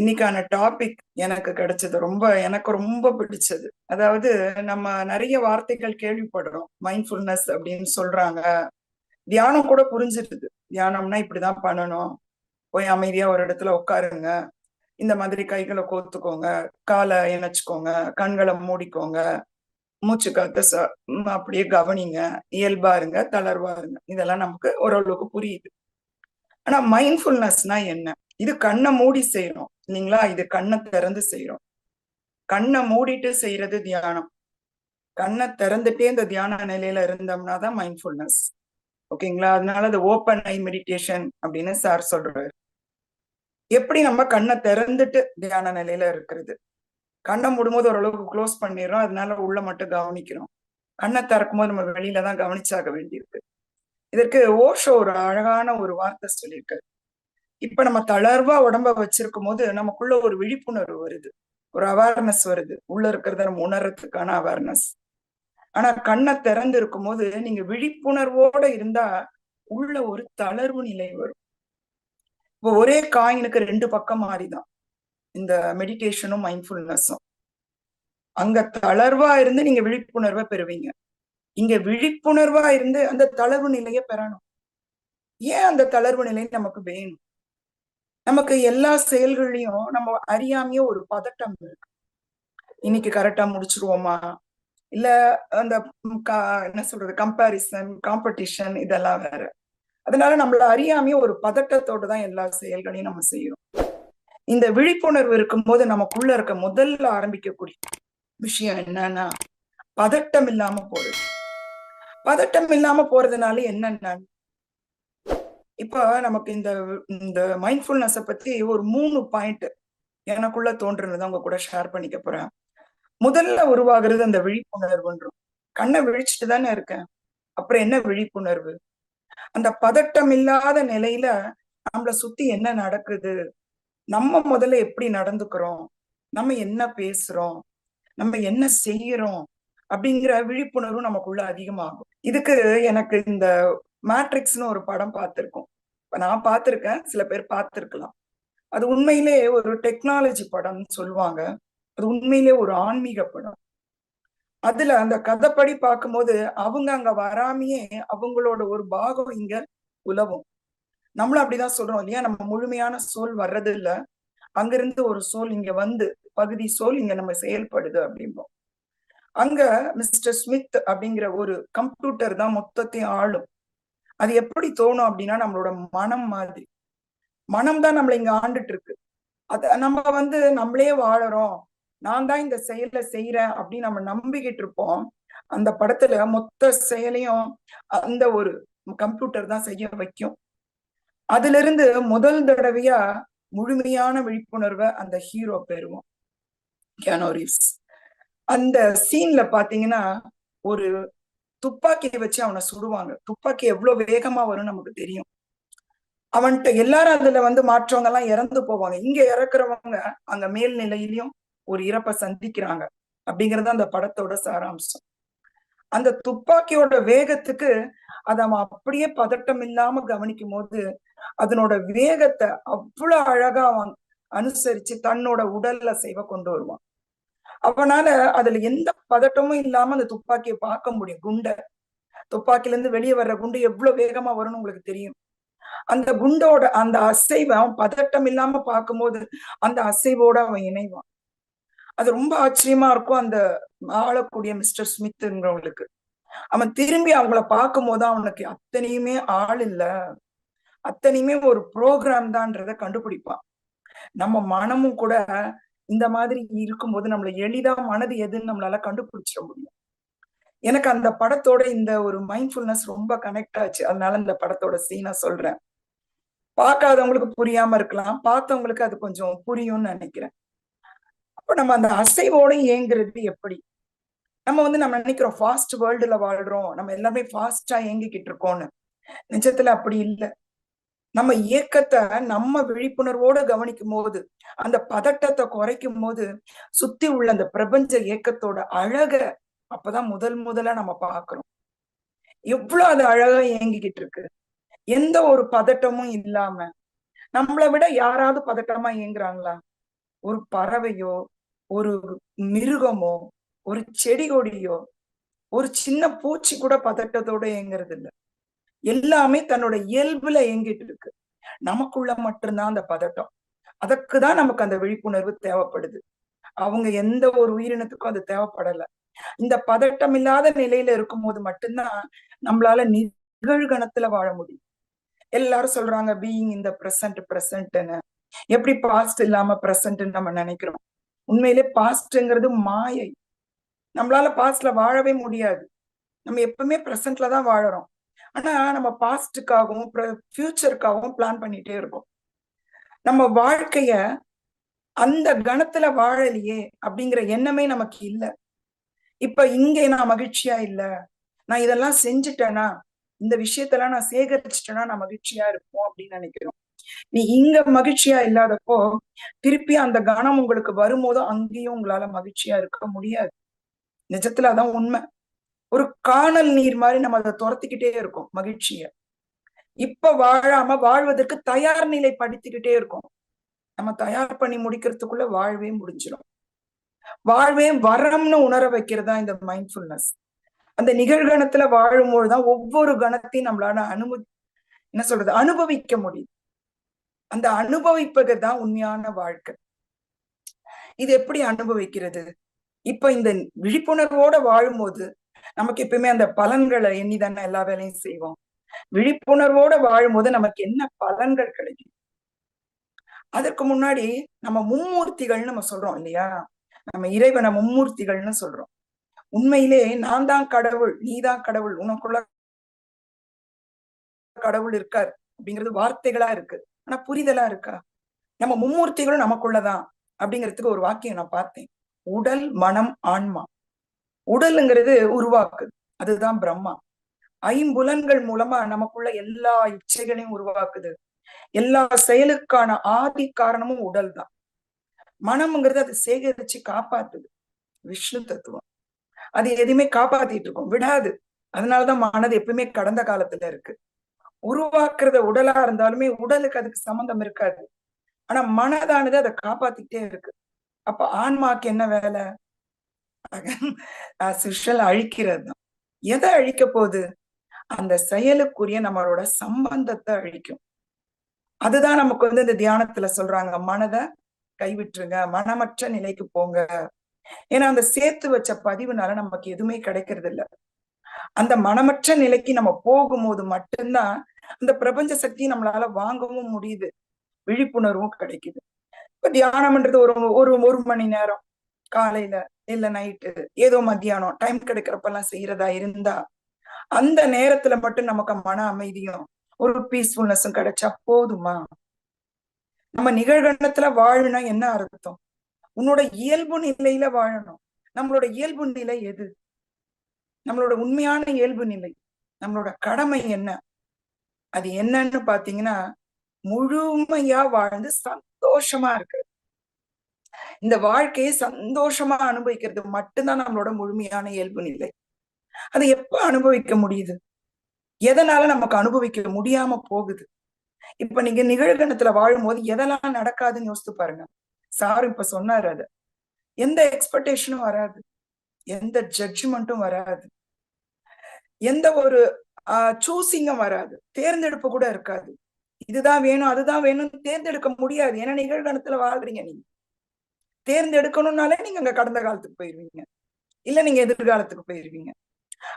இன்னைக்கான டாபிக் எனக்கு கிடைச்சது. ரொம்ப எனக்கு ரொம்ப பிடிச்சது. அதாவது நம்ம நிறைய வார்த்தைகள் கேள்விப்படுறோம். மைண்ட்ஃபுல்னஸ் அப்படின்னு சொல்றாங்க. தியானம் கூட புரிஞ்சிருது. தியானம்னா இப்படிதான் பண்ணணும். போய் அமைதியா ஒரு இடத்துல உட்காருங்க. இந்த மாதிரி கைகளை கோத்துக்கோங்க. காலை இணைச்சுக்கோங்க. கண்களை மூடிக்கோங்க. மூச்சு காத்த அப்படியே கவனிங்க. இயல்பா இருங்க. தளர்வா இருங்க. இதெல்லாம் நமக்கு ஓரளவுக்கு புரியுது. ஆனா மைண்ட்ஃபுல்னஸ்னா என்ன? இது கண்ணை மூடி செய்யறோம் இல்லைங்களா? இது கண்ணை திறந்து செய்யறோம் கண்ணை மூடிட்டு செய்யறது தியானம். கண்ணை திறந்துட்டே இந்த தியான நிலையில இருந்தோம்னா தான் மைண்ட்ஃபுல்னஸ் ஓகேங்களா? அதனால அது ஓப்பன் ஐ மெடிடேஷன் அப்படின்னு சார் சொல்றாரு. எப்படி நம்ம கண்ணை திறந்துட்டு தியான நிலையில இருக்கிறது? கண்ணை மூடும்போது ஓரளவுக்கு க்ளோஸ் பண்ணிடுறோம் அதனால உள்ள மட்டும் கவனிக்கிறோம். கண்ணை திறக்கும் போது நம்ம வெளியில தான் கவனிச்சாக வேண்டியிருக்கு. இதற்கு ஓஷோ ஒரு அழகான ஒரு வார்த்தை சொல்லியிருக்காரு. இப்ப நம்ம தளர்வா உடம்ப வச்சிருக்கும் போது நமக்குள்ள ஒரு விழிப்புணர்வு வருது. ஒரு அவேர்னஸ் வருது. உள்ள இருக்கிறத நம்ம உணர்றதுக்கான அவேர்னஸ் ஆனா கண்ணை திறந்து இருக்கும் போது நீங்க விழிப்புணர்வோட இருந்தா உள்ள ஒரு தளர்வு நிலை வரும். இப்போ ஒரே காயினுக்கு ரெண்டு பக்கம் மாறிதான். இந்த மெடிடேஷனும் மைண்ட்ஃபுல்னஸும் அங்க தளர்வா இருந்து நீங்க விழிப்புணர்வை பெறுவீங்க. இங்க விழிப்புணர்வா இருந்து அந்த தளர்வு நிலையை பெறணும். ஏன் அந்த தளர்வு நிலை நமக்கு வேணும்? நமக்கு எல்லா செயல்கள்லயும் நம்ம அறியாமையோ ஒரு பதட்டம் இருக்கு. இன்னைக்கு கரெக்டா முடிச்சிருவோமா? இல்ல அந்த கா- என்ன சொல்றது கம்பாரிசன் காம்படிஷன் இதெல்லாம் வேற. அதனால நம்மள அறியாமையே ஒரு பதட்டத்தோடு தான் எல்லா செயல்களையும் நம்ம செய்யறோம். இந்த விழிப்புணர்வு இருக்கும்போது நமக்குள்ள இருக்க முதல்ல ஆரம்பிக்கக்கூடிய விஷயம் என்னன்னா பதட்டம் இல்லாம போறது. பதட்டம் இல்லாம போறதுனால என்னன்னா இப்ப நமக்கு இந்த இந்த மைண்ட்ஃபுல்னஸ பத்தி ஒரு மூணு பாயிண்ட் எனக்குள்ள தோன்றுனது உங்க கூட ஷேர் பண்ணிக்க போறேன். முதல்ல உருவாகிறது அந்த விழிப்புணர்வுன்றும் கண்ணை விழிச்சிட்டு தானே இருக்கேன். அப்புறம் என்ன விழிப்புணர்வு? அந்த பதட்டம் இல்லாத நிலையில நம்மள சுத்தி என்ன நடக்குது? நம்ம முதல்ல எப்படி நடந்துக்கிறோம்? நம்ம என்ன பேசுறோம்? நம்ம என்ன செய்யறோம்? அப்படிங்கிற விழிப்புணர்வு நமக்குள்ள அதிகமாகும். இதுக்கு எனக்கு இந்த மேட்ரிக்ஸ்னு ஒரு படம் பார்த்திருக்கோம். இப்ப நான் பார்த்திருக்கேன். சில பேர் பார்த்திருக்கலாம். அது உண்மையிலே ஒரு டெக்னாலஜி படம்னு சொல்லுவாங்க. அது உண்மையிலே ஒரு ஆன்மீக படம். அதுல அந்த கதைப்படி பார்க்கும்போது அவங்க அங்க வராமையே அவங்களோட ஒரு பாகம் இங்க உலவும். நம்மளும் அப்படிதான் சொல்றோம் இல்லையா? நம்ம முழுமையான சோல் வர்றது இல்ல அங்கிருந்து ஒரு சோல் இங்க வந்து பகுதி சோல் இங்க நம்ம செயல்படுது அப்படிம்போம். அங்க மிஸ்டர் ஸ்மித் அப்படிங்கிற ஒரு கம்ப்யூட்டர் தான் மொத்தத்தையும் ஆளும். அது எப்படி தோணும் அப்படின்னா நம்மளோட மனம் மாதிரி. மனம் தான் நம்மளை இங்க ஆண்டுட்டு இருக்கு அத நம்ம வந்து நம்மளே வாழறோம். நான் தான் இந்த செயலை செய்யறேன் அப்படின்னு நம்ம நம்பிக்கிட்டு இருப்போம். அந்த படத்துல மொத்த செயலையும் அந்த ஒரு கம்ப்யூட்டர் தான் செய்ய வைக்கும். அதுல இருந்து முதல் தடவையா முழுமையான விழிப்புணர்வை அந்த ஹீரோ பெறுவோம். கேனோ ரீவ்ஸ் அந்த சீன்ல பாத்தீங்கன்னா ஒரு துப்பாக்கியை வச்சு அவனை சுடுவாங்க. துப்பாக்கி எவ்வளவு வேகமா வரும் நமக்கு தெரியும். அவன்கிட்ட எல்லாரும் அதுல வந்து மாற்றவங்க எல்லாம் இறந்து போவாங்க. இங்க இறக்குறவங்க அங்க மேல்நிலையிலயும் ஒரு இறப்பை சந்திக்கிறாங்க. அப்படிங்கறது அந்த படத்தோட சாராம்சம். அந்த துப்பாக்கியோட வேகத்துக்கு அதை அவன் அப்படியே பதட்டம் இல்லாம கவனிக்கும் போது அதனோட வேகத்தை அவ்வளவு அழகா அவன் அனுசரிச்சு தன்னோட உடல்ல செய்வ கொண்டு வருவான். அவனால அதுல எந்த பதட்டமும் இல்லாம அந்த துப்பாக்கியை பார்க்க முடியும். குண்டை. துப்பாக்கில இருந்து வெளியே வர்ற குண்டு எவ்வளவு வேகமா வரும்னு உங்களுக்கு தெரியும். அந்த குண்டோட அந்த அசைவன் பதட்டம் இல்லாம பார்க்கும்போது அந்த அசைவோட அவன் இணைவான். அது ரொம்ப ஆச்சரியமா இருக்கும் அந்த ஆளக்கூடிய மிஸ்டர் ஸ்மித்ங்கிறவங்களுக்கு. அவன் திரும்பி அவங்கள பார்க்கும் போது அவனுக்கு அத்தனையுமே ஆள் இல்ல. அத்தனையுமே ஒரு ப்ரோக்ராம் தான்றத கண்டுபிடிப்பான். நம்ம மனமும் கூட இந்த மாதிரி இருக்கும்போது நம்மள எளிதா மனது எதுன்னு நம்மளால கண்டுபிடிச்சிட முடியும். எனக்கு அந்த படத்தோட இந்த ஒரு மைண்ட்ஃபுல்னஸ் ரொம்ப கனெக்ட் ஆச்சு. அதனால இந்த படத்தோட சீனா சொல்றேன். பார்க்காதவங்களுக்கு புரியாம இருக்கலாம். பார்த்தவங்களுக்கு அது கொஞ்சம் புரியும்னு நினைக்கிறேன். அப்ப நம்ம அந்த அசைவோட இயங்குறது எப்படி? நம்ம வந்து நம்ம நினைக்கிறோம் ஃபாஸ்ட் வேர்ல்டுல வாழ்றோம். நம்ம எல்லாமே ஃபாஸ்டா இயங்கிக்கிட்டு இருக்கோம்னு. நிஜத்துல அப்படி இல்லை. நம்ம இயக்கத்தை நம்ம விழிப்புணர்வோட கவனிக்கும் போது அந்த பதட்டத்தை குறைக்கும் போது சுத்தி உள்ள அந்த பிரபஞ்ச இயக்கத்தோட அழக அப்பதான் முதல் முதலா நம்ம பார்க்கிறோம். எவ்வளவு அது அழகா இயங்கிக்கிட்டு இருக்கு. எந்த ஒரு பதட்டமும் இல்லாம நம்மளை விட யாராவது பதட்டமா இயங்குறாங்களா? ஒரு பறவையோ ஒரு மிருகமோ ஒரு செடி கொடியோ ஒரு சின்ன பூச்சி கூட பதட்டத்தோட இயங்குறது இல்ல எல்லாமே தன்னோட இயல்புல இயங்கிட்டு இருக்கு. நமக்குள்ள மட்டும்தான் அந்த பதட்டம். அதற்குதான் நமக்கு அந்த விழிப்புணர்வு தேவைப்படுது. அவங்க எந்த ஒரு உயிரினத்துக்கும் அது தேவைப்படல. இந்த பதட்டம் இல்லாத நிலையில இருக்கும் போது மட்டும்தான் நம்மளால நிகழ்கணத்துல வாழ முடியும். எல்லாரும் சொல்றாங்க பீயிங் இந்த பிரசன்ட் பிரசன்ட்னு எப்படி பாஸ்ட் இல்லாம பிரசன்ட் நம்ம நினைக்கிறோம்? உண்மையிலே பாஸ்ட்ங்கிறது மாயை. நம்மளால பாஸ்ட்ல வாழவே முடியாது. நம்ம எப்பவுமே பிரசன்ட்ல தான் வாழறோம். ஆனா நம்ம பாஸ்டுக்காகவும் ஃபியூச்சருக்காகவும் பிளான் பண்ணிட்டே இருக்கோம். நம்ம வாழ்க்கைய அந்த கணத்துல வாழலையே அப்படிங்கிற எண்ணமே நமக்கு இல்ல. இப்ப இங்கே நான் மகிழ்ச்சியா இல்ல? நான் இதெல்லாம் செஞ்சுட்டேனா? இந்த விஷயத்தெல்லாம் நான் சேகரிச்சுட்டேன்னா நான் மகிழ்ச்சியா இருப்போம் அப்படின்னு நினைக்கிறோம். நீ இங்க மகிழ்ச்சியா இல்லாதப்போ திருப்பி அந்த கணம் உங்களுக்கு வரும்போது அங்கேயும் உங்களால மகிழ்ச்சியா இருக்க முடியாது. நிஜத்துல அதான் உண்மை. ஒரு காணல் நீர் மாதிரி நம்ம அதை துரத்திக்கிட்டே இருக்கோம் மகிழ்ச்சிய. இப்ப வாழாம வாழ்வதற்கு தயார் நிலை படித்துக்கிட்டே இருக்கோம். நம்ம தயார் பண்ணி முடிக்கிறதுக்குள்ள வாழ்வே முடிஞ்சிடும் வாழ்வே வரம்னு உணர வைக்கிறதா இந்த மைண்ட்ஃபுல்னஸ் அந்த நிகழ்கணத்துல வாழும்போதுதான் ஒவ்வொரு கணத்தையும் நம்மளால அனுமதி என்ன சொல்றது அனுபவிக்க முடியும். அந்த அனுபவிப்பது தான் உண்மையான வாழ்க்கை. இது எப்படி அனுபவிக்கிறது? இப்ப இந்த விழிப்புணர்வோட வாழும்போது நமக்கு எப்பயுமே அந்த பலன்களை எண்ணி தானே எல்லா வேலையும் செய்வோம். விழிப்புணர்வோட வாழும்போது நமக்கு என்ன பலன்கள் கிடைக்கும்? அதற்கு முன்னாடி நம்ம மும்மூர்த்திகள்னு நம்ம சொல்றோம் இல்லையா? நம்ம இறைவனை மும்மூர்த்திகள்னு சொல்றோம். உண்மையிலே நான் தான் கடவுள் நீ தான் கடவுள் உனக்குள்ள கடவுள் இருக்கார் அப்படிங்கிறது வார்த்தைகளா இருக்கு. ஆனா புரிதலா இருக்கா? நம்ம மும்மூர்த்திகளும் நமக்குள்ளதான் அப்படிங்கிறதுக்கு ஒரு வாக்கியம் நான் பார்த்தேன். உடல் மனம் ஆன்மா. உடலுங்கிறது உருவாக்குது. அதுதான் பிரம்மா. ஐம்புலன்கள் மூலமா நமக்குள்ள எல்லா இச்சைகளையும் உருவாக்குது. எல்லா செயலுக்கான ஆதி காரணமும் உடல் தான் மனம்ங்கிறது அதை சேகரிச்சு காப்பாத்துது. விஷ்ணு தத்துவம். அது எதையுமே காப்பாத்திட்டு இருக்கும். விடாது. அதனாலதான் மனது எப்பவுமே கடந்த காலத்துல இருக்கு. உருவாக்குறத உடலா இருந்தாலுமே உடலுக்கு அதுக்கு சம்பந்தம் இருக்காது. ஆனா மனதானது அதை காப்பாத்திக்கிட்டே இருக்கு. அப்ப ஆன்மாக்கு என்ன வேலை? சுஷல் அழிக்கிறது எதை அழிக்க போகுது? அந்த செயலுக்குரிய நம்மளோட சம்பந்தத்தை அழிக்கும். அதுதான் நமக்கு வந்து இந்த தியானத்துல சொல்றாங்க மனதை கைவிட்டுருங்க மனமற்ற நிலைக்கு போங்க. ஏன்னா அந்த சேர்த்து வச்ச பதிவுனால நமக்கு எதுவுமே கிடைக்கிறது இல்ல அந்த மனமற்ற நிலைக்கு நம்ம போகும்போது மட்டும்தான் அந்த பிரபஞ்ச சக்தியை நம்மளால வாங்கவும் முடியுது. விழிப்புணர்வும் கிடைக்குது. இப்ப தியானம்ன்றது ஒரு ஒரு ஒரு மணி நேரம் காலையில இல்ல நைட்டு ஏதோ மத்தியானம் டைம் கிடைக்கிறப்பெல்லாம் செய்யறதா இருந்தா அந்த நேரத்துல மட்டும் நமக்கு மன அமைதியும் ஒரு பீஸ்ஃபுல்னஸும் கிடைச்சா போதுமா? நம்ம நிகழ்கணத்துல வாழணும்னா என்ன அர்த்தம்? உன்னோட இயல்பு நிலையில வாழணும். நம்மளோட இயல்பு நிலை எது? நம்மளோட உண்மையான இயல்பு நிலை நம்மளோட கடமை என்ன? அது என்னன்னு பாத்தீங்கன்னா முழுமையா வாழ்ந்து சந்தோஷமா இருக்கிறது. இந்த வாழ்க்கையை சந்தோஷமா அனுபவிக்கிறது மட்டும்தான் நம்மளோட முழுமையான இயல்பு நிலை. அதை எப்ப அனுபவிக்க முடியுது? எதனால நமக்கு அனுபவிக்க முடியாம போகுது? இப்ப நீங்க நிகழ்கணத்துல வாழும்போது எதெல்லாம் நடக்காதுன்னு யோசித்து பாருங்க. சார் இப்ப சொன்னாரு அது. எந்த எக்ஸ்பெக்டேஷனும் வராது. எந்த ஜட்ஜ்மெண்ட்டும் வராது. எந்த ஒரு சூசிங்கும் வராது. தேர்ந்தெடுப்பு கூட இருக்காது. இதுதான் வேணும் அதுதான் வேணும்னு தேர்ந்தெடுக்க முடியாது. ஏன்னா நிகழ்கணத்துல வாழ்றீங்க நீங்க. தேர்ந்தெடுக்கணும்னாலே நீங்க அங்க கடந்த காலத்துக்கு போயிருவீங்க. இல்ல நீங்க எதிர்காலத்துக்கு போயிருவீங்க.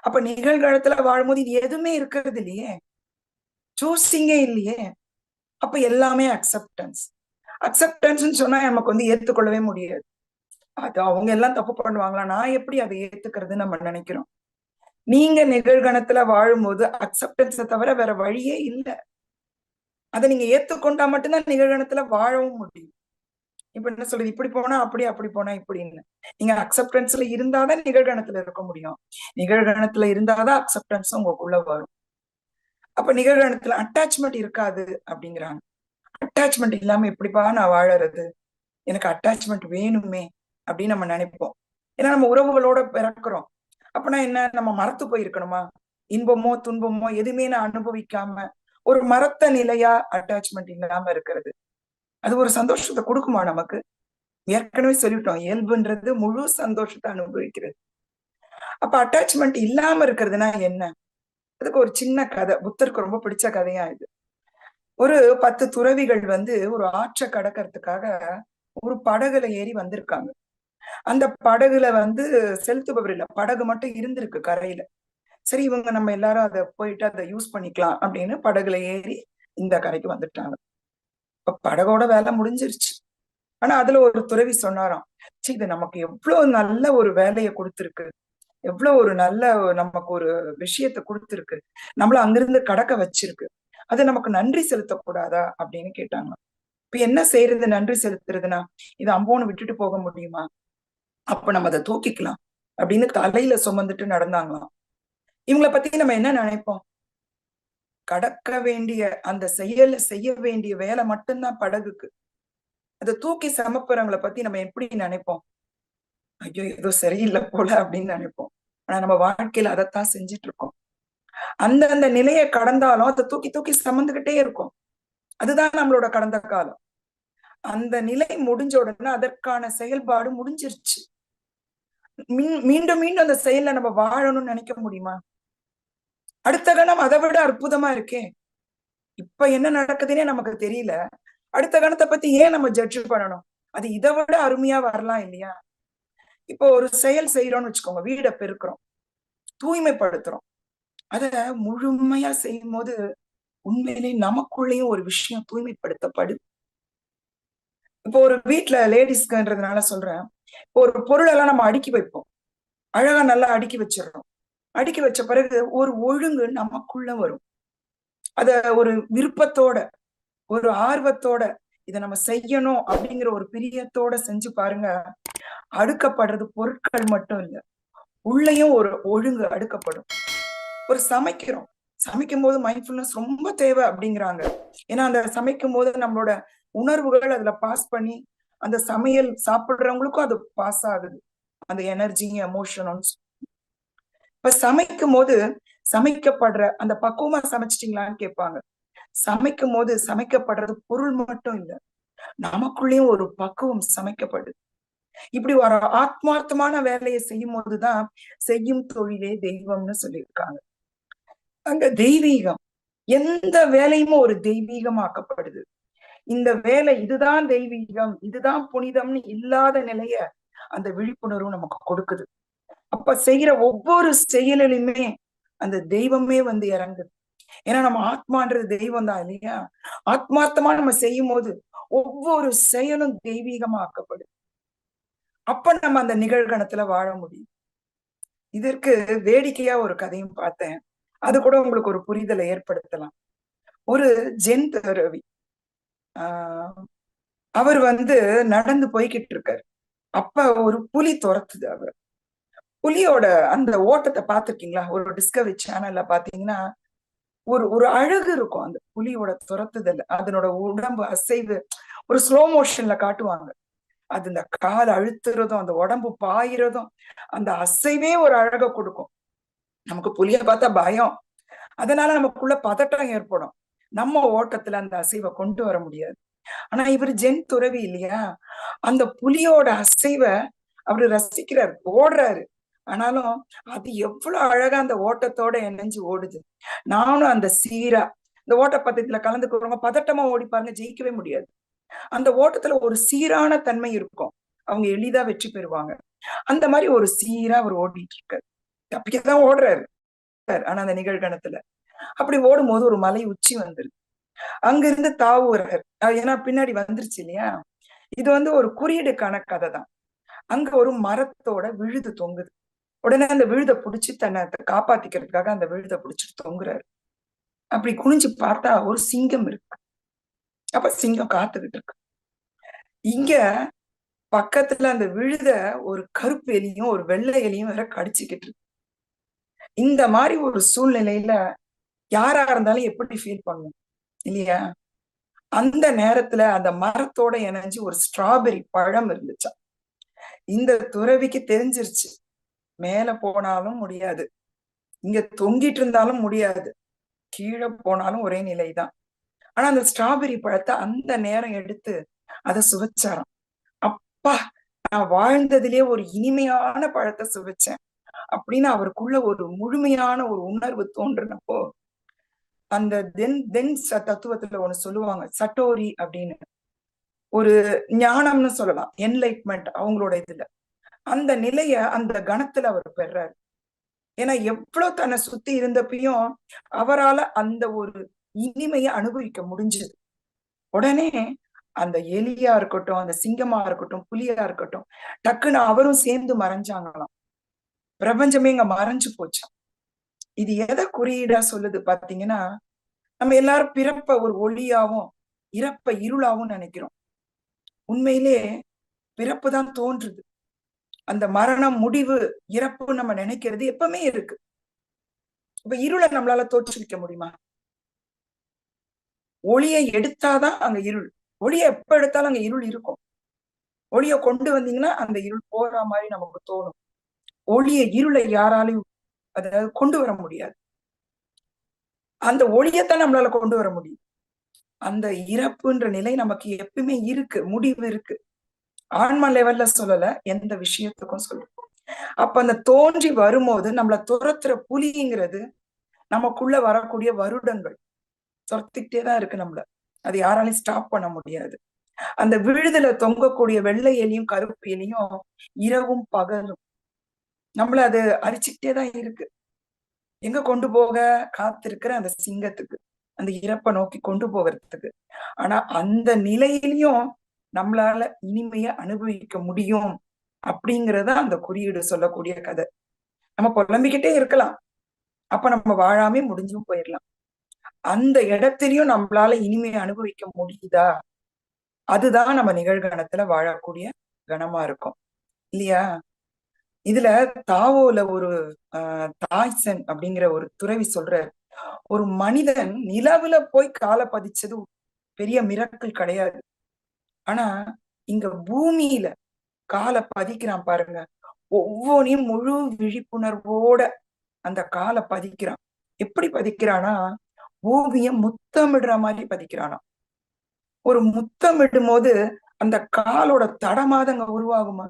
அப்ப நிகழ்காலத்துல வாழும்போது இது எதுவுமே இருக்கிறது இல்லையே? சூசிங்கே இல்லையே? அப்ப எல்லாமே அக்செப்டன்ஸ் அக்செப்டன்ஸ்ன்னு சொன்னா நமக்கு வந்து ஏத்துக்கொள்ளவே முடியாது. அது அவங்க எல்லாம் தப்பு பண்ணுவாங்களா? நான் எப்படி அதை ஏத்துக்கிறது நம்ம நினைக்கிறோம். நீங்க நிகழ்கணத்துல வாழும்போது அக்செப்டன்ஸை தவிர வேற வழியே இல்லை. அதை நீங்க ஏத்துக்கொண்டா மட்டும்தான் நிகழ்கணத்துல வாழவும் முடியும். இப்ப என்ன சொல்றது? இப்படி போனா அப்படி அப்படி போனா இப்படின்னு. நீங்க அக்செப்டன்ஸ்ல இருந்தாதான் நிகழ்கணத்துல இருக்க முடியும். நிகழ்கணத்துல இருந்தாதான் அக்செப்டன்ஸ் உங்களுக்குள்ள வரும். அப்ப நிகழ்கணத்துல அட்டாச்மெண்ட் இருக்காது அப்படிங்கிறாங்க. அட்டாச்மெண்ட் இல்லாம எப்படிப்பா நான் வாழறது? எனக்கு அட்டாச்மெண்ட் வேணுமே அப்படின்னு நம்ம நினைப்போம். ஏன்னா நம்ம உறவுகளோட பிறக்கிறோம். அப்பனா என்ன? நம்ம மரத்து போயிருக்கணுமா? இன்பமோ துன்பமோ எதுவுமே நான் அனுபவிக்காம ஒரு மரத்த நிலையா அட்டாச்மெண்ட் இல்லாம இருக்கிறது. அது ஒரு சந்தோஷத்தை கொடுக்குமா நமக்கு? ஏற்கனவே சொல்லிட்டோம் இயல்புன்றது முழு சந்தோஷத்தை அனுபவிக்கிறது. அப்ப அட்டாச்மெண்ட் இல்லாம இருக்கிறதுனா என்ன? அதுக்கு ஒரு சின்ன கதை. புத்தருக்கு ரொம்ப பிடிச்ச கதையா இது. ஒரு பத்து துறவிகள் வந்து ஒரு ஆற்றை கடக்கிறதுக்காக ஒரு படகுல ஏறி வந்திருக்காங்க. அந்த படகுல வந்து செலுத்துபவர் இல்ல படகு மட்டும் இருந்திருக்கு கரையில. சரி இவங்க நம்ம எல்லாரும் அதை போயிட்டு அதை யூஸ் பண்ணிக்கலாம் அப்படின்னு படகுல ஏறி இந்த கரைக்கு வந்துட்டாங்க. இப்ப படகோட வேலை முடிஞ்சிருச்சு. ஆனா அதுல ஒரு துறவி சொன்னாராம் சரி இது நமக்கு எவ்வளவு நல்ல ஒரு வேலையை கொடுத்துருக்கு. எவ்வளவு ஒரு நல்ல நமக்கு ஒரு விஷயத்த கொடுத்துருக்கு. நம்மள அங்கிருந்து கடக்க வச்சிருக்கு. அது நமக்கு நன்றி செலுத்தக்கூடாதா? அப்படின்னு கேட்டாங்க இப்ப என்ன செய்யறது நன்றி செலுத்துறதுன்னா இது அம்போன்னு விட்டுட்டு போக முடியுமா? அப்ப நம்ம அதை தூக்கிக்கலாம். அப்படின்னு தலையில சுமந்துட்டு நடந்தாங்களாம். இவங்களை பத்தி நம்ம என்ன நினைப்போம்? கடக்க வேண்டிய அந்த செயல செய்ய வேண்டிய வேலை மட்டும்தான் படகுக்கு. அதை தூக்கி சமப்புறவங்களை பத்தி நம்ம எப்படி நினைப்போம்? ஐயோ ஏதோ சரியில்லை போல அப்படின்னு நினைப்போம். ஆனா நம்ம வாழ்க்கையில அதைத்தான் செஞ்சுட்டு இருக்கோம் அந்த அந்த நிலையை கடந்தாலும் அதை தூக்கி தூக்கி சமந்துகிட்டே இருக்கும். அதுதான் நம்மளோட கடந்த காலம். அந்த நிலை முடிஞ்ச உடனே அதற்கான செயல்பாடு முடிஞ்சிருச்சு. மீண்டும் மீண்டும் அந்த செயல்ல நம்ம வாழணும்னு நினைக்க முடியுமா? அடுத்த கணம் அதை விட அற்புதமா இருக்கே. இப்ப என்ன நடக்குதுன்னே நமக்கு தெரியல. அடுத்த கணத்தை பத்தி ஏன் நம்ம ஜட்ஜ் பண்ணணும்? அது இதை விட அருமையா வரலாம் இல்லையா? இப்போ ஒரு செயல் செய்யறோம்னு வச்சுக்கோங்க. வீடை பெருக்கிறோம். தூய்மைப்படுத்துறோம். அத முழுமையா செய்யும் போது உண்மையிலே நமக்குள்ளேயும் ஒரு விஷயம் தூய்மைப்படுத்தப்படுது இப்போ ஒரு வீட்டுல லேடிஸ்க்குன்றதுனால சொல்றேன். இப்போ ஒரு பொருளெல்லாம் நம்ம அடுக்கி வைப்போம். அழகா நல்லா அடுக்கி வச்சிடறோம். அடுக்கி வச்ச பிறகு ஒரு ஒழுங்கு நமக்குள்ள வரும். அத ஒரு விருப்பத்தோட ஒரு ஆர்வத்தோட இதை நம்ம செய்யணும் அப்படிங்கிற ஒரு பிரியத்தோட செஞ்சு பாருங்க. அடுக்கப்படுறது பொருட்கள் மட்டும் இல்ல உள்ளயும் ஒரு ஒழுங்கு அடுக்கப்படும். ஒரு சமைக்கிறோம் சமைக்கும் போது மைண்ட்ஃபுல்னஸ் ரொம்ப தேவை அப்படிங்கிறாங்க. ஏன்னா அந்த சமைக்கும் போது நம்மளோட உணர்வுகள் அதுல பாஸ் பண்ணி அந்த சமையல் சாப்பிடுறவங்களுக்கும் அது பாஸ் ஆகுது. அந்த எனர்ஜி எமோஷனும் இப்ப சமைக்கும் போது சமைக்கப்படுற அந்த பக்குவமா சமைச்சிட்டீங்களான்னு கேட்பாங்க. சமைக்கும் போது சமைக்கப்படுறது பொருள் மட்டும் இல்ல நமக்குள்ளேயும் ஒரு பக்குவம் சமைக்கப்படுது. இப்படி ஒரு ஆத்மார்த்தமான வேலையை செய்யும் போதுதான் செய்யும் தொழிலே தெய்வம்னு சொல்லியிருக்காங்க. அங்க தெய்வீகம் எந்த வேலையுமே ஒரு தெய்வீகமாக்கப்படுது. இந்த வேலை இதுதான் தெய்வீகம் இதுதான் புனிதம்னு இல்லாத நிலைய அந்த விழிப்புணர்வு நமக்கு கொடுக்குது. அப்ப செய்யற ஒவ்வொரு செயலிலுமே அந்த தெய்வமே வந்து இறங்குது. ஏன்னா நம்ம ஆத்மான்றது தெய்வம் தான் இல்லையா? ஆத்மார்த்தமா நம்ம செய்யும் போது ஒவ்வொரு செயலும் தெய்வீகமா ஆக்கப்படுது அப்ப நம்ம அந்த நிகழ்கணத்துல வாழ முடியும். இதற்கு வேடிக்கையா ஒரு கதையும் பார்த்தேன். அது கூட உங்களுக்கு ஒரு புரிதலை ஏற்படுத்தலாம். ஒரு ஜென் துறவி ஆஹ் அவர் வந்து நடந்து போய்கிட்டு இருக்காரு. அப்ப ஒரு புலி துரத்துது அவர். புலியோட அந்த ஓட்டத்தை பார்த்திருக்கீங்களா? ஒரு டிஸ்கவரி சேனல்ல பாத்தீங்கன்னா ஒரு ஒரு அழகு இருக்கும் அந்த புலியோட துரத்துதல். அதனோட உடம்பு அசைவு ஒரு ஸ்லோ மோஷன்ல காட்டுவாங்க. அது இந்த கால் அழுத்துறதும் அந்த உடம்பு பாயிறதும் அந்த அசைவே ஒரு அழக கொடுக்கும். நமக்கு புலிய பார்த்தா பயம். அதனால நமக்குள்ள பதட்டம் ஏற்படும். நம்ம ஓட்டத்துல அந்த அசைவை கொண்டு வர முடியாது. ஆனா இவர் ஜென் துறவி இல்லையா? அந்த புலியோட அசைவை அவரு ரசிக்கிறார் ஓடுறாரு. ஆனாலும் அது எவ்வளவு அழகா அந்த ஓட்டத்தோட இணைஞ்சு ஓடுது. நானும் அந்த சீரா இந்த ஓட்ட பத்தத்துல கலந்துக்கிறவங்க பதட்டமா ஓடி பாருங்க ஜெயிக்கவே முடியாது. அந்த ஓட்டத்துல ஒரு சீரான தன்மை இருக்கும். அவங்க எளிதா வெற்றி பெறுவாங்க. அந்த மாதிரி ஒரு சீரா அவர் ஓடிட்டு இருக்காரு தப்பிக்கதான் ஓடுறாரு. ஆனா அந்த நிகழ்கணத்துல அப்படி ஓடும் போது ஒரு மலை உச்சி வந்துருது. அங்க இருந்து தாவுறாரு ஏன்னா பின்னாடி வந்துருச்சு இல்லையா? இது வந்து ஒரு குறியீடுக்கான கதை தான் அங்க ஒரு மரத்தோட விழுது தொங்குது. உடனே அந்த விழுத புடிச்சு தன்னை காப்பாத்திக்கிறதுக்காக அந்த விழுத புடிச்சிட்டு தொங்குறாரு. அப்படி குனிஞ்சு பார்த்தா ஒரு சிங்கம் இருக்கு. அப்ப சிங்கம் காத்துக்கிட்டு இருக்கு. இங்க பக்கத்துல அந்த விழுத ஒரு கருப்பு எலியும் ஒரு வெள்ளை எலியும் வேற கடிச்சுக்கிட்டு இருக்கு. இந்த மாதிரி ஒரு சூழ்நிலையில யாரா இருந்தாலும் எப்படி ஃபீல் பண்ணும்? இல்லையா? அந்த நேரத்துல அந்த மரத்தோட இணைஞ்சு ஒரு ஸ்ட்ராபெரி பழம் இருந்துச்சா? இந்த துறவிக்கு தெரிஞ்சிருச்சு. மேல போனாலும் முடியாது. இங்க தொங்கிட்டு இருந்தாலும் முடியாது. கீழே போனாலும் ஒரே நிலைதான். ஆனா அந்த ஸ்ட்ராபெரி பழத்தை அந்த நேரம் எடுத்து அதை சுவைச்சாராம். அப்பா நான் வாழ்ந்ததிலே ஒரு இனிமையான பழத்தை சுவைச்சேன். அப்படின்னு அவருக்குள்ள ஒரு முழுமையான ஒரு உணர்வு தோன்றினப்போ அந்த தென் தென் தத்துவத்துல ஒண்ணு சொல்லுவாங்க சட்டோரி அப்படின்னு. ஒரு ஞானம்னு சொல்லலாம் என்லைட்மெண்ட் அவங்களோட இதுல. அந்த நிலைய அந்த கணத்துல அவர் பெறாரு ஏன்னா எவ்வளவு தன்னை சுத்தி இருந்தப்பையும் அவரால அந்த ஒரு இனிமையை அனுபவிக்க முடிஞ்சது. உடனே அந்த எலியா இருக்கட்டும் அந்த சிங்கமா இருக்கட்டும் புலியா இருக்கட்டும் டக்குன்னு அவரும் சேர்ந்து மறைஞ்சாங்களாம். பிரபஞ்சமே இங்க மறைஞ்சு போச்சாம். இது எதை குறியீடா சொல்லுது பாத்தீங்கன்னா நம்ம எல்லாரும் பிறப்ப ஒரு ஒளியாவும் இறப்ப இருளாவும் நினைக்கிறோம். உண்மையிலே பிறப்பு தான் தோன்றுது. அந்த மரணம் முடிவு இறப்பு நம்ம நினைக்கிறது எப்பவுமே இருக்கு. இப்ப இருளை நம்மளால தோற்றுவிக்க முடியுமா? ஒளியை எடுத்தாதான் அங்க இருள். ஒளியை எப்ப எடுத்தாலும் அங்க இருள் இருக்கும். ஒளிய கொண்டு வந்தீங்கன்னா அந்த இருள் போற மாதிரி நமக்கு தோணும். ஒளியை இருளை யாராலையும் அதாவது கொண்டு வர முடியாது. அந்த ஒளியத்தான் நம்மளால கொண்டு வர முடியும். அந்த இறப்புன்ற நிலை நமக்கு எப்பவுமே இருக்கு முடிவு இருக்கு. ஆன்மா லெவல்ல சொல்லல எந்த விஷயத்துக்கும் சொல்லுவோம் அப்ப அந்த தோன்றி வரும்போது நம்மள துரத்துற புலிங்கிறது நமக்குள்ள வரக்கூடிய வருடங்கள். துரத்திக்கிட்டே தான் இருக்கு நம்மள. அது யாராலையும் ஸ்டாப் பண்ண முடியாது. அந்த விழுதுல தொங்கக்கூடிய வெள்ளை எலியும் கருப்பு எலியும் இரவும் பகலும். நம்மள அது அரிச்சுக்கிட்டே தான் இருக்கு. எங்க கொண்டு போக? காத்திருக்கிற அந்த சிங்கத்துக்கு. அந்த இறப்பை நோக்கி கொண்டு போகிறதுக்கு. ஆனா அந்த நிலையிலையும் நம்மளால இனிமைய அனுபவிக்க முடியும் அப்படிங்கறத அந்த குறியீடு சொல்லக்கூடிய கதை. நம்ம புலம்பிக்கிட்டே இருக்கலாம். அப்ப நம்ம வாழாமே முடிஞ்சும் போயிடலாம் அந்த இடத்திலையும் நம்மளால இனிமையை அனுபவிக்க முடியுதா? அதுதான் நம்ம நிகழ்கணத்துல வாழக்கூடிய கணமா இருக்கும். இல்லையா? இதுல தாவோல ஒரு ஆஹ் தாய்சன் அப்படிங்கிற ஒரு துறவி சொல்ற ஒரு மனிதன் நிலவுல போய் காலை பதிச்சது பெரிய மிரக்கல் கிடையாது. ஆனா இங்க பூமியில காலை பதிக்கிறான் பாருங்க. ஒவ்வொன்றையும் முழு விழிப்புணர்வோட அந்த காலை பதிக்கிறான். எப்படி பதிக்கிறானா? பூமிய முத்தமிடுற மாதிரி பதிக்கிறானா ஒரு முத்தமிடும் போது அந்த காலோட தடமாதங்க உருவாகுமா?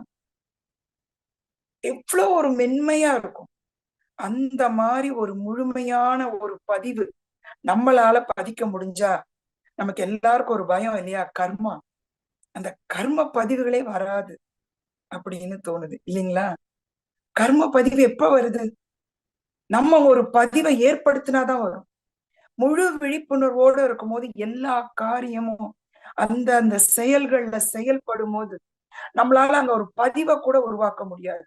எவ்வளோ ஒரு மென்மையா இருக்கும். அந்த மாதிரி ஒரு முழுமையான ஒரு பதிவு நம்மளால பதிக்க முடிஞ்சா நமக்கு எல்லாருக்கும் ஒரு பயம் இல்லையா? கர்மா. அந்த கர்ம பதிவுகளே வராது அப்படின்னு தோணுது. இல்லைங்களா? கர்ம பதிவு எப்ப வருது? நம்ம ஒரு பதிவை ஏற்படுத்தினாதான் வரும். முழு விழிப்புணர்வோடு இருக்கும் போது எல்லா காரியமும் அந்த அந்த செயல்கள்ல செயல்படும் போது நம்மளால அங்க ஒரு பதிவை கூட உருவாக்க முடியாது.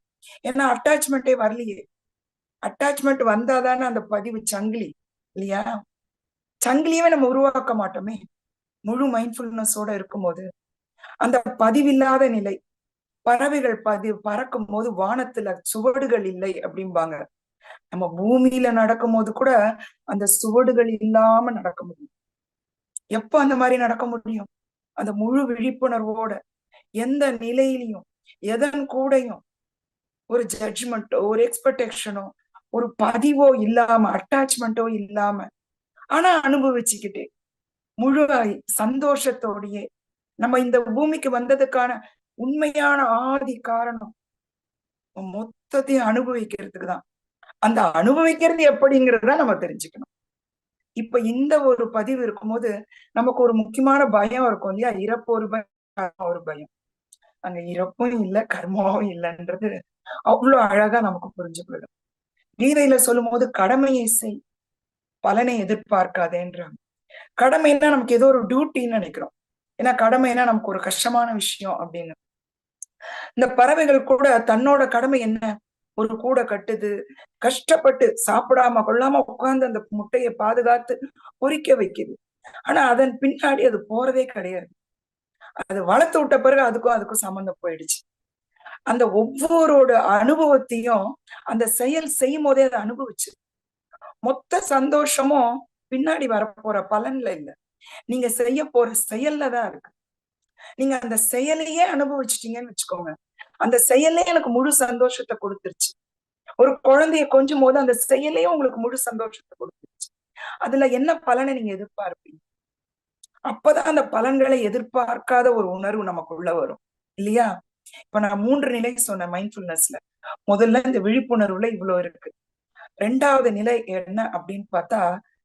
ஏன்னா அட்டாச்மெண்டே வரலையே. அட்டாச்மெண்ட் வந்தாதானே அந்த பதிவு சங்கிலி இல்லையா? சங்கிலியவே நம்ம உருவாக்க மாட்டோமே. முழு மைண்ட்ஃபுல்னஸோட இருக்கும்போது. அந்த பதிவில்லாத நிலை. பறவைகள் பதி பறக்கும் போது வானத்துல சுவடுகள் இல்லை அப்படிம்பாங்க. நம்ம பூமியில நடக்கும் போது கூட அந்த சுவடுகள் இல்லாம நடக்க முடியும். எப்ப அந்த மாதிரி நடக்க முடியும்? அந்த முழு விழிப்புணர்வோட எந்த நிலையிலையும் எதன் கூடையும் ஒரு ஜட்ஜ்மெண்ட்டோ ஒரு எக்ஸ்பெக்டேஷனோ ஒரு பதிவோ இல்லாம அட்டாச்மெண்ட்டோ இல்லாம ஆனா அனுபவிச்சுக்கிட்டே முழு சந்தோஷத்தோடையே நம்ம இந்த பூமிக்கு வந்ததுக்கான உண்மையான ஆதி காரணம் மொத்தத்தையும் அனுபவிக்கிறதுக்கு தான். அந்த அனுபவிக்கிறது எப்படிங்கிறத நம்ம தெரிஞ்சுக்கணும். இப்ப இந்த ஒரு பதிவு இருக்கும்போது நமக்கு ஒரு முக்கியமான பயம் இருக்கும் இல்லையா? இறப்பு ஒரு பயம் ஒரு பயம். அங்க இறப்பும் இல்ல கர்மாவும் இல்லைன்றது அவ்வளவு அழகா நமக்கு புரிஞ்சு போயிடும். கீதையில சொல்லும் போது கடமையை செய் பலனை எதிர்பார்க்காதேன்றாங்க. கடமைன்னா நமக்கு ஏதோ ஒரு டியூட்டின்னு நினைக்கிறோம். ஏன்னா கடமைன்னா நமக்கு ஒரு கஷ்டமான விஷயம் அப்படின்னு. இந்த பறவைகள் கூட தன்னோட கடமை என்ன? ஒரு கூடை கட்டுது கஷ்டப்பட்டு சாப்பிடாம கொள்ளாம உட்கார்ந்து அந்த முட்டையை பாதுகாத்து பொறிக்க வைக்குது. ஆனா அதன் பின்னாடி அது போறதே கிடையாது. அது வளர்த்து விட்ட பிறகு அதுக்கும் அதுக்கும் சம்மந்தம் போயிடுச்சு. அந்த ஒவ்வொருவோட அனுபவத்தையும் அந்த செயல் செய்யும் போதே அதை அனுபவிச்சு. மொத்த சந்தோஷமும் பின்னாடி வரப்போற பலன்ல இல்ல. நீங்க செய்ய போற செயல்ல தான் இருக்கு. நீங்க அந்த செயலையே அனுபவிச்சிட்டீங்கன்னு வச்சுக்கோங்க. அந்த செயலே எனக்கு முழு சந்தோஷத்தை கொடுத்துருச்சு. ஒரு குழந்தைய கொஞ்சம் போது அந்த செயலே உங்களுக்கு முழு சந்தோஷத்தை கொடுத்துருச்சு. அதுல என்ன பலனை நீங்க எதிர்பார்ப்பீங்க? அப்பதான் அந்த பலன்களை எதிர்பார்க்காத ஒரு உணர்வு நமக்குள்ள வரும். இல்லையா? இப்ப நான் மூன்று நிலை சொன்னேன் மைண்ட்ஃபுல்னஸ்ல முதல்ல இந்த விழிப்புணர்வுல இவ்வளவு இருக்கு. ரெண்டாவது நிலை என்ன அப்படின்னு பார்த்தா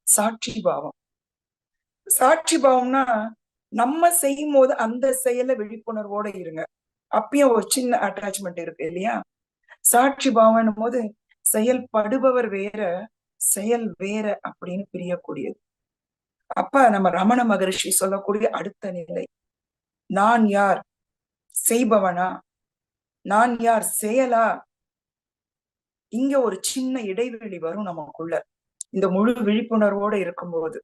சாட்சி பாவம். சாட்சி பாவம்னா நம்ம செய்யும் போது அந்த செயல விழிப்புணர்வோட இருங்க. அப்பயும் ஒரு சின்ன அட்டாச்மெண்ட் இருக்கு இல்லையா? சாட்சி பாவம் போது செயல்படுபவர் வேற செயல் வேற அப்படின்னு பிரியக்கூடியது. அப்ப நம்ம ரமண மகரிஷி சொல்லக்கூடிய அடுத்த நிலை. நான் யார்? செய்பவனா? நான் யார்? செயலா? இங்க ஒரு சின்ன இடைவெளி வரும் நமக்குள்ள. இந்த முழு விழிப்புணர்வோட இருக்கும்போது.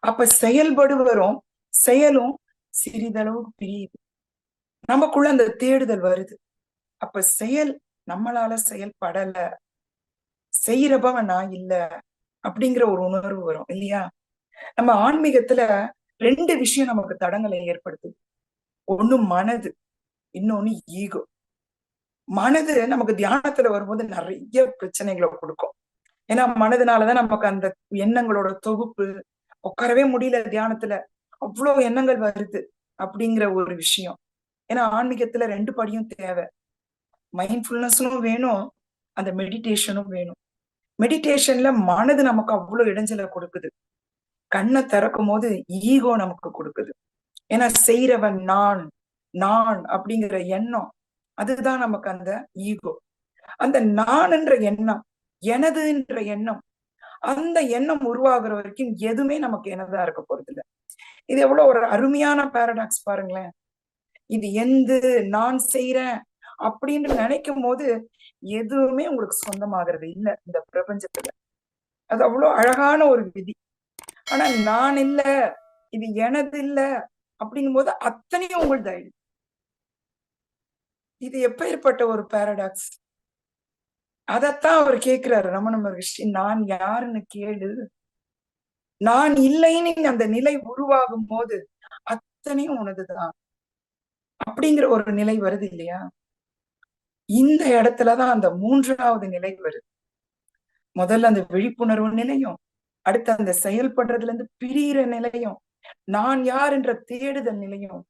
அப்ப செயல்படுவரும் செயலும் சிறிதளவு பிரியுது. நமக்குள்ள அந்த தேடுதல் வருது. அப்ப செயல் நம்மளால செயல்படல செய்யறப்பவன் நான் இல்ல அப்படிங்கிற ஒரு உணர்வு வரும் இல்லையா? நம்ம ஆன்மீகத்துல ரெண்டு விஷயம் நமக்கு தடங்களை ஏற்படுத்துது. ஒண்ணு மனது இன்னொன்னு ஈகோ. மனது நமக்கு தியானத்துல வரும்போது நிறைய பிரச்சனைகளை கொடுக்கும். ஏன்னா மனதுனாலதான் நமக்கு அந்த எண்ணங்களோட தொகுப்பு உட்காரவே முடியல தியானத்துல. அவ்வளவு எண்ணங்கள் வருது அப்படிங்கிற ஒரு விஷயம். ஏன்னா ஆன்மீகத்துல ரெண்டு படியும் தேவை. மைண்ட்ஃபுல்னஸும் வேணும் அந்த மெடிடேஷனும் வேணும். மெடிடேஷன்ல மனது நமக்கு அவ்வளவு இடைஞ்சலை கொடுக்குது. கண்ணை திறக்கும் போது ஈகோ நமக்கு கொடுக்குது. ஏன்னா செய்யறவன் நான் நான் அப்படிங்கிற எண்ணம் அதுதான் நமக்கு அந்த ஈகோ அந்த நான் என்ற எண்ணம் எனதுன்ற எண்ணம் அந்த எண்ணம் உருவாகிற வரைக்கும் எதுவுமே நமக்கு எனதா இருக்க போறது இல்லை இது எவ்வளவு ஒரு அருமையான பேரடாக்ஸ் பாருங்களேன். இது எந்து நான் செய்யறேன் அப்படின்னு நினைக்கும் போது எதுவுமே உங்களுக்கு சொந்தமாகிறது இல்ல இந்த பிரபஞ்சத்துல. அது அவ்வளவு அழகான ஒரு விதி. ஆனா நான் இல்ல இது எனது இல்ல அப்படிங்கும் போது அத்தனையும் உங்களுது இது எப்பேற்பட்ட ஒரு பேரடாக்ஸ் அதத்தான் அவர் கேட்கிறாரு ரமண மகர்ஷி நான் யாருன்னு கேடு நான் இல்லைன்னு அந்த நிலை உருவாகும் போது அத்தனையும் உனதுதான். அப்படிங்கிற ஒரு நிலை வருது இல்லையா? இந்த இடத்துலதான் அந்த மூன்றாவது நிலை வருது. முதல்ல அந்த விழிப்புணர்வு நிலையும் அடுத்து அந்த செயல்படுறதுல இருந்து பிரியிற நிலையும் நான் யார் என்ற தேடுதல் நிலையும்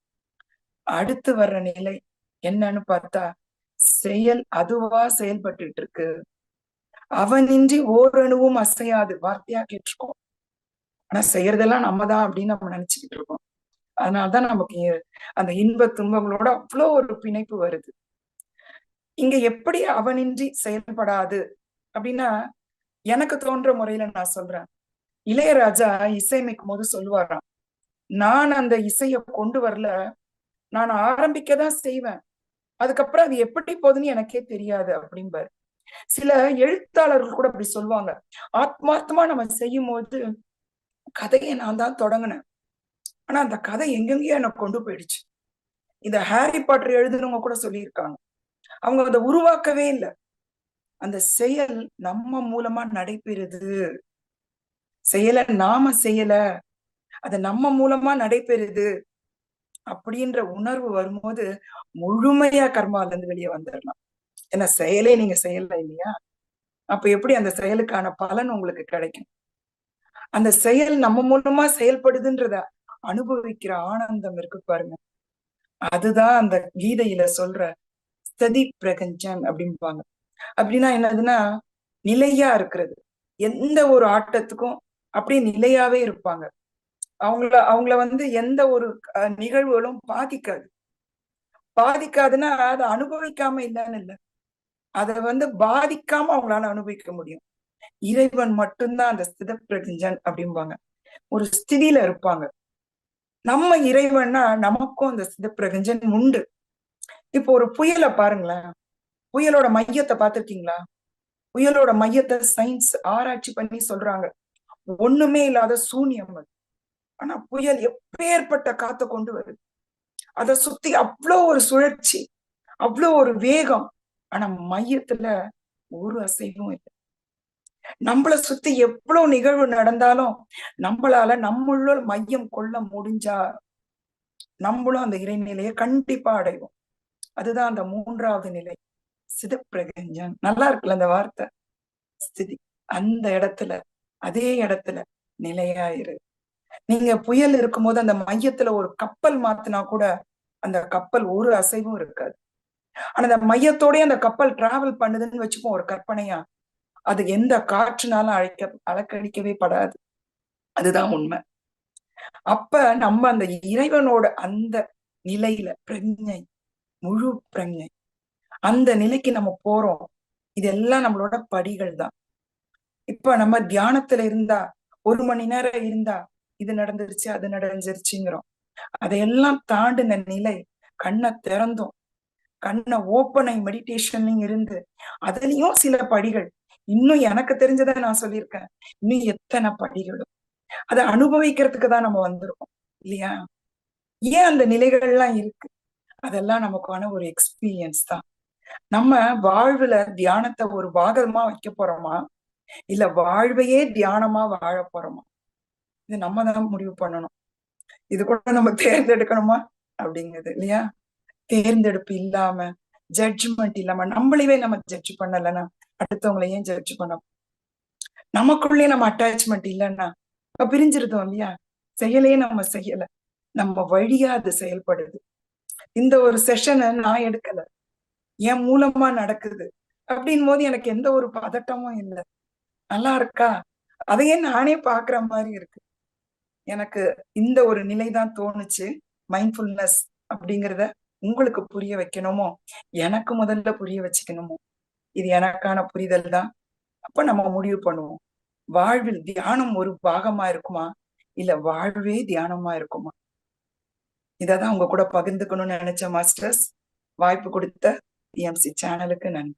அடுத்து வர்ற நிலை என்னன்னு பார்த்தா செயல் அதுவா செயல்பட்டு இருக்கு அவனின்றி ஓரணுவும் அசையாது. வார்த்தையா கேட்டிருக்கோம். ஆனா செய்யறதெல்லாம் நம்ம தான் அப்படின்னு நம்ம நினைச்சுக்கிட்டு இருக்கோம். அதனாலதான் நமக்கு அந்த இன்ப துன்பங்களோட அவ்வளோ ஒரு பிணைப்பு வருது. இங்க எப்படி அவனின்றி செயல்படாது அப்படின்னா எனக்கு தோன்ற முறையில நான் சொல்றேன். இளையராஜா இசையமைக்கும் போது சொல்லுவாராம் நான் அந்த இசைய கொண்டு வரல. நான் ஆரம்பிக்கதான் செய்வேன். அதுக்கப்புறம் அது எப்படி போகுதுன்னு எனக்கே தெரியாது அப்படிம்பாரு. சில எழுத்தாளர்கள் கூட அப்படி சொல்லுவாங்க. ஆத்மார்த்தமா நம்ம செய்யும் போது கதையை நான் தான் தொடங்கினேன். ஆனா அந்த கதை எங்கெங்கயோ எனக்கு கொண்டு போயிடுச்சு. இந்த ஹாரி பாட்டர் எழுதுனவங்க கூட சொல்லியிருக்காங்க. அவங்க அதை உருவாக்கவே இல்லை. அந்த செயல் நம்ம மூலமா நடைபெறுது. செயலை நாம செய்யல. அது நம்ம மூலமா நடைபெறுது. அப்படின்ற உணர்வு வரும்போது முழுமையா கர்மால இருந்து வெளியே வந்துடலாம் ஏன்னா செயலே நீங்க செய்யல இல்லையா? அப்ப எப்படி அந்த செயலுக்கான பலன் உங்களுக்கு கிடைக்கும்? அந்த செயல் நம்ம மூலமா செயல்படுதுன்றத அனுபவிக்கிற ஆனந்தம் இருக்கு பாருங்க. அதுதான் அந்த கீதையில சொல்ற ஸ்ததி பிரகஞ்சன் அப்படிம்பாங்க. அப்படின்னா என்னதுன்னா நிலையா இருக்கிறது. எந்த ஒரு ஆட்டத்துக்கும் அப்படியே நிலையாவே இருப்பாங்க. அவங்கள அவங்கள வந்து எந்த ஒரு நிகழ்வுகளும் பாதிக்காது. பாதிக்காதுன்னா அதை அனுபவிக்காம இல்லைன்னு இல்லை. அதை வந்து பாதிக்காம அவங்களால அனுபவிக்க முடியும். இறைவன் மட்டும்தான் அந்த ஸ்தித பிரகஞ்சன் அப்படிம்பாங்க. ஒரு ஸ்திதியில இருப்பாங்க. நம்ம இறைவன்னா நமக்கும் அந்த ஸ்தித பிரகஞ்சன் உண்டு. இப்போ ஒரு புயலை பாருங்களேன். புயலோட மையத்தை பார்த்திருக்கீங்களா? புயலோட மையத்தை சயின்ஸ் ஆராய்ச்சி பண்ணி சொல்றாங்க. ஒண்ணுமே இல்லாத சூன்யம் அது ஆனா புயல் எப்பேற்பட்ட காத்த கொண்டு வருது. அத சுத்தி அவ்வளோ ஒரு சுழற்சி அவ்வளோ ஒரு வேகம் ஆனா மையத்துல ஒரு அசைவும் இல்லை. நம்மள சுத்தி எவ்வளவு நிகழ்வு நடந்தாலும் நம்மளால நம்மளுள் மையம் கொள்ள முடிஞ்சா நம்மளும் அந்த இறைநிலையை கண்டிப்பா அடைவோம். அதுதான் அந்த மூன்றாவது நிலை. சிதப்பிரகஞ்சன். நல்லா இருக்குல்ல அந்த வார்த்தை? ஸ்திதி அந்த இடத்துல அதே இடத்துல நிலையாயிரு நீங்க புயல் இருக்கும்போது அந்த மையத்துல ஒரு கப்பல் மாத்தினா கூட அந்த கப்பல் ஒரு அசைவும் இருக்காது. ஆனா அந்த மையத்தோடய அந்த கப்பல் டிராவல் பண்ணுதுன்னு வச்சுப்போம் ஒரு கற்பனையா. அது எந்த காற்றுனாலும் அழைக்க அலக்கழிக்கவே படாது. அதுதான் உண்மை. அப்ப நம்ம அந்த இறைவனோட அந்த நிலையில பிரஜை முழு பிரஜை அந்த நிலைக்கு நம்ம போறோம். இதெல்லாம் நம்மளோட படிகள் தான் இப்ப நம்ம தியானத்துல இருந்தா ஒரு மணி நேரம் இருந்தா இது நடந்துருச்சு அது நடந்துருச்சுங்கிறோம். அதையெல்லாம் தாண்டின நிலை கண்ணை திறந்தோம். கண்ணை ஓப்பனை மெடிடேஷன் இருந்து அதுலயும் சில படிகள். இன்னும் எனக்கு தெரிஞ்சதை நான் சொல்லியிருக்கேன். இன்னும் எத்தனை படிகளும். அதை அனுபவிக்கிறதுக்கு தான் நம்ம வந்திருக்கோம் இல்லையா? ஏன் அந்த நிலைகள்லாம் இருக்கு? அதெல்லாம் நமக்கான ஒரு எக்ஸ்பீரியன்ஸ் தான். நம்ம வாழ்வுல தியானத்தை ஒரு பாகமா வைக்க போறோமா? இல்ல வாழ்வையே தியானமா வாழ போறோமா? இது நம்ம தான் முடிவு பண்ணணும். இது கூட நம்ம தேர்ந்தெடுக்கணுமா? அப்படிங்கிறது இல்லையா? தேர்ந்தெடுப்பு இல்லாம ஜட்ஜ்மெண்ட் இல்லாம நம்மளையே நம்ம ஜட்ஜ் பண்ணலன்னா அடுத்தவங்களை ஏன் ஜட்ஜ் பண்ண நமக்குள்ளே நம்ம அட்டாச்மெண்ட் இல்லைன்னா பிரிஞ்சிருந்தோம் இல்லையா? செயலையே நம்ம செய்யல. நம்ம வழியா அது செயல்படுது. இந்த ஒரு செஷனை நான் எடுக்கல. என் மூலமா நடக்குது. அப்படின் போது எனக்கு எந்த ஒரு பதட்டமும் இல்லை. நல்லா இருக்கா? அதையே நானே பாக்குற மாதிரி இருக்கு. எனக்கு இந்த ஒரு நிலை தான் தோணுச்சு. மைண்ட்ஃபுல்னஸ் அப்படிங்கிறத உங்களுக்கு புரிய வைக்கணுமோ? எனக்கு முதல்ல புரிய வச்சுக்கணுமோ? இது எனக்கான புரிதல் தான். அப்ப நம்ம முடிவு பண்ணுவோம். வாழ்வில் தியானம் ஒரு பாகமா இருக்குமா? இல்ல வாழ்வே தியானமா இருக்குமா? இததான் உங்க கூட பகிர்ந்துக்கணும்னு நினைச்ச மாஸ்டர்ஸ் வாய்ப்பு கொடுத்த டிஎம்சி சேனலுக்கு நன்றி.